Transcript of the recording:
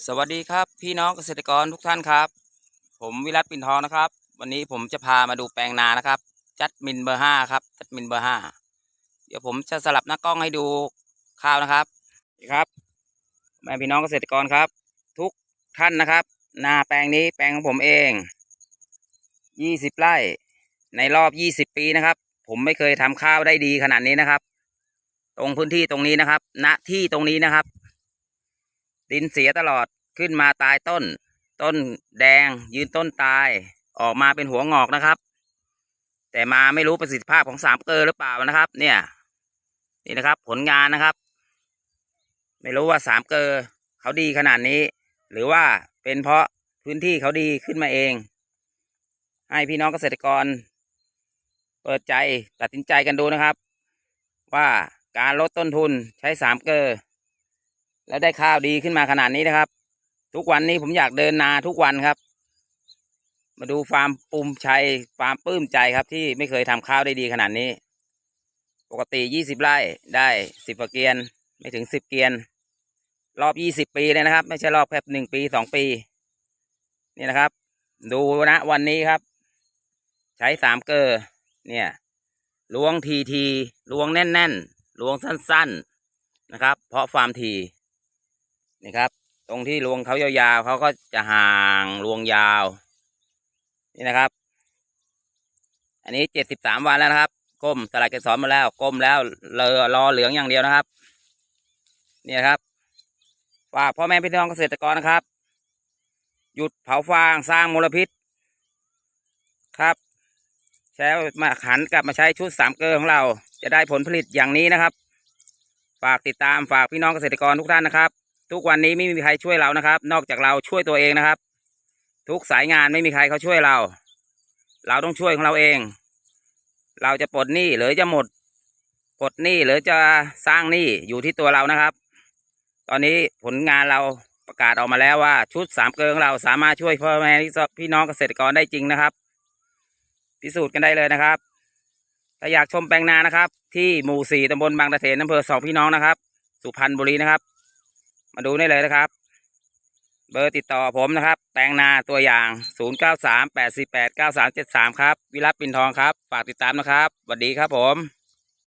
สวัสดีครับพี่น้องเกษตรกรทุกท่านครับ ผมวิรัตปินทองนะครับ วันนี้ผมจะพามาดูแปลงนานะครับ จัดมินเบอร์ห้าครับจัดมินเบอร์ห้าเดี๋ยวผมจะสลับหน้ากล้องให้ดูข้าวนะครับนี่ครับแม่พี่น้องเกษตรกรครับ ทุกท่านนะครับ นาแปลงนี้แปลงของผมเองยี่สิบไร่ ในรอบยี่สิบปีนะครับ ผมไม่เคยทำข้าวได้ดีขนาดนี้นะครับ ตรงพื้นที่ตรงนี้นะครับ ณที่ตรงนี้นะครับ ดินเสียตลอดขึ้นมาตายต้น ต้นแดงยืนต้นตายออกมาเป็นหัวงอกนะครับ แต่มาไม่รู้ประสิทธิภาพของสามเกลอหรือเปล่านะครับ เนี่ย นี่นะครับ ผลงานนะครับ ไม่รู้ว่าสามเกลอเขาดีขนาดนี้ หรือว่าเป็นเพราะพื้นที่เขาดีขึ้นมาเอง ให้พี่น้องเกษตรกร เปิดใจตัดสินใจกันดูนะครับ ว่าการลดต้นทุนใช้สามเกลอ แล้วได้ข้าวดีขึ้นมาขนาดนี้นะครับ ทุกวันนี้ผมอยากเดินนาทุกวันครับ มาดูฟาร์มปุมชัยฟาร์มปื้มใจครับ ที่ไม่เคยทำข้าวได้ดีขนาดนี้ ปกติยี่สิบไร่ได้สิบเกียนไม่ถึงสิบเกียน รอบยี่สิบปีเลยนะครับ ไม่ใช่รอบแค่หนึ่งปีสองปี นี่นะครับ ดูนะวันนี้ครับ ใช้สามเกอเนี่ยล้วงทีทีล้วงแน่น ๆล้วงสั้น ๆนะครับ เพราะฟาร์มที นี่ครับ ตรงที่รวงเขายาวๆเขาก็จะห่างรวงยาว นี่นะครับ อันนี้เจ็ดสิบสามวันแล้วนะครับ ก้มสลัดเกสรมาแล้วก้มแล้วเลอรอเหลืองอย่างเดียวนะครับ นี่นครับฝากพ่อแม่พี่น้องเกษตรกรนะครับ หยุดเผาฟางสร้างมลพิษ ครับใช้มาขันกลับมาใช้ชุดสามเกลือของเรา จะได้ผลผลิตอย่างนี้นะครับ ฝากติดตามฝากพี่น้องเกษตรกรทุกท่านนะครับ ทุกวันนี้ไม่มีใครช่วยเรานะครับ นอกจากเราช่วยตัวเองนะครับ ทุกสายงานไม่มีใครเขาช่วยเรา เราต้องช่วยของเราเอง เราจะปลดหนี้หรือจะหมดปลดหนี้หรือจะสร้างหนี้อยู่ที่ตัวเรานะครับ ตอนนี้ผลงานเราประกาศออกมาแล้วว่าชุดสามเกลือของเราสามารถช่วยพ่อแม่พี่น้องเกษตรกรได้จริงนะครับ พิสูจน์กันได้เลยนะครับถ้าอยากชมแปลงนานะครับ ที่หมู่สี่ตำบลบางตะเถนอำเภอสองพี่น้องนะครับ สุพรรณบุรีนะครับ มาดูได้เลยนะครับ เบอร์ติดต่อผมนะครับ แตงนาตัวอย่าง 0 9 3 8 4 8 9 3 7 3 ครับ วิรัตปินทองครับ ฝากติดตามนะครับสวัสดีครับผม